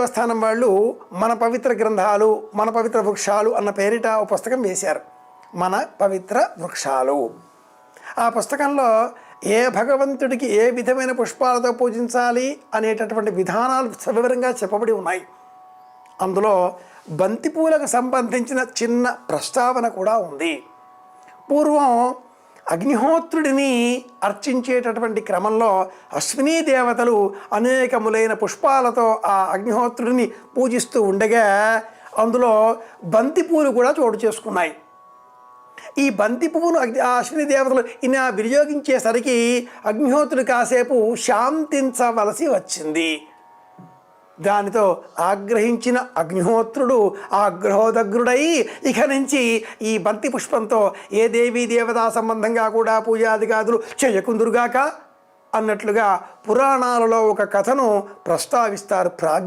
దేవస్థానం వాళ్ళు మన పవిత్ర గ్రంథాలు మన పవిత్ర వృక్షాలు అన్న పేరిట ఓ పుస్తకం వేశారు. మన పవిత్ర వృక్షాలు. ఆ పుస్తకంలో ఏ భగవంతుడికి ఏ విధమైన పుష్పాలతో పూజించాలి అనేటటువంటి విధానాలు సవివరంగా చెప్పబడి ఉన్నాయి. అందులో బంతిపూలకు సంబంధించిన చిన్న ప్రస్తావన కూడా ఉంది. పూర్వం అగ్నిహోత్రుడిని అర్చించేటటువంటి క్రమంలో అశ్వినీ దేవతలు అనేకములైన పుష్పాలతో ఆ అగ్నిహోత్రుడిని పూజిస్తూ ఉండగా అందులో బంతిపూలు కూడా చోటు చేసుకున్నాయి. ఈ బంతి పువ్వును అగ్ని అశ్విని దేవతలు ఇలా వినియోగించేసరికి అగ్నిహోత్రుడు కాసేపు శాంతించవలసి వచ్చింది. దానితో ఆగ్రహించిన అగ్నిహోత్రుడు ఆగ్రహోదగ్రుడై ఇక నుంచి ఈ బంతి పుష్పంతో ఏ దేవీ దేవతా సంబంధంగా కూడా పూజాదిగాదులు చేయకుందురుగాక అన్నట్లుగా పురాణాలలో ఒక కథను ప్రస్తావిస్తారు ప్రాగ్